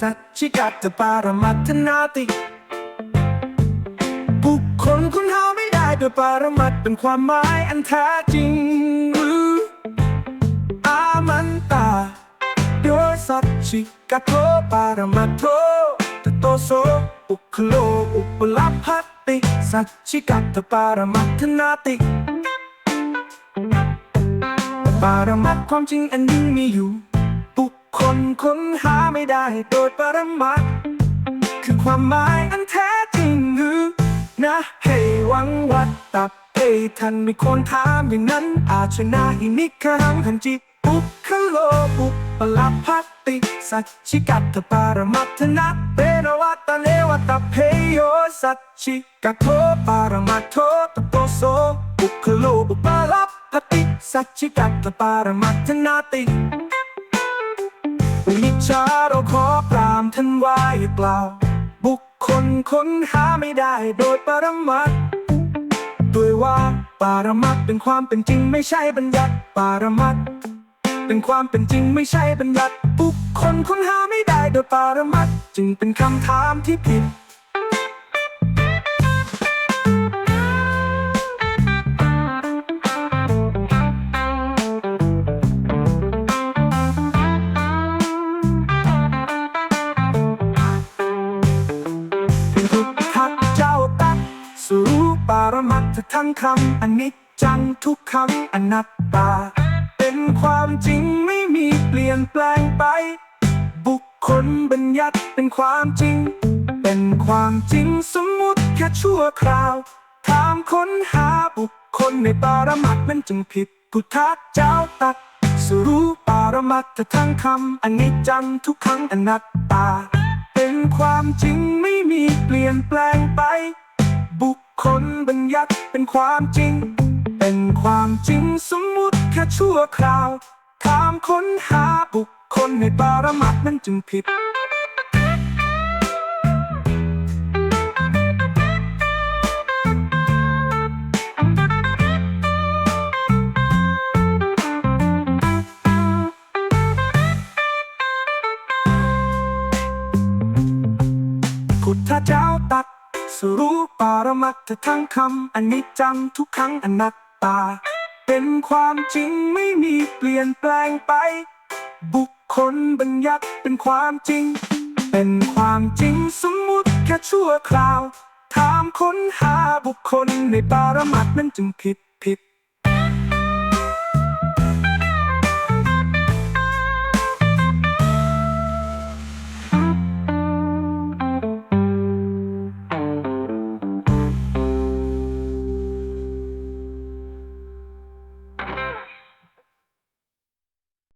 สัจชิกัตตปารมัตถนาติ บุคคลคุณหาไม่ได้โดยปารมัตเป็นความหมายอันแท้จริงหรืออามันตาโดยสัจจิกาโตปารมัตโตตโตโสอุคโลอุปลาภัตติสัจจิกัตตปารมัตถนาติปารมัตความจริงอันยิ่งมีอยู่ คคลค้นหาไม่ได้โดยปรมัตถ์คือความหมายอันแท้จริงหรือ นะให้หวังวัดตับเอ้ท่านม่ควรถามอย่างนั้น อาชนะหินิคังขันจิปุคโลปุปลาภัตติ สัจจิกัตถปารมัตถนะเปนวัตตะเลวัตเพโยสัจจิกัตโทปารมัตโทตโตโสปุคโลปุปลาภัตติ สัจจิกัตถปารมัตถนาติ มิจฉาเราขอปรามท่านไว้เปล่า บุคคลค้นหาไม่ได้โดยปรมัตด้วยว่าปารมัตเป็นความเป็นจริงไม่ใช่บัญญัติปารมัตเป็นความเป็นจริงไม่ใช่บัญญัติบุคคลค้นหาไม่ได้โดยปารมัตจึงเป็นคำถามที่ผิด สู่ปารมัตถทั้งคำอนิจจังทุกคำอนัตตา เป็นความจริงไม่มีเปลี่ยนแปลงไป บุคคลบัญญัติเป็นความจริง เป็นความจริงสมมุติแค่ชั่วคราว ถามค้นหาบุคคลในปารมัตถ์มันจึงผิดพุทธเจ้าตัดสรู้ปารมัตถทั้งคำอนิจจังทุกขังอนัตตา เป็นความจริงไม่มีเปลี่ยนแปลงไป บุคคลบัญญัติเป็นความจริง เป็นความจริงสมมุติแค่ชั่วคราว ถามค้นหาบุคคลในปารมัตถ์นั้นจึงผิดพุทธเจ้าตัด สรู้ปารมัตถ์ทั้งคำอันิจจังทุกครั้งอนัตตา เป็นความจริงไม่มีเปลี่ยนแปลงไป บุคคลบัญญัติเป็นความจริง เป็นความจริงสมมุติแค่ชั่วคราว ถามค้นหาบุคคลในปารมัตถ์นั้นจึงผิด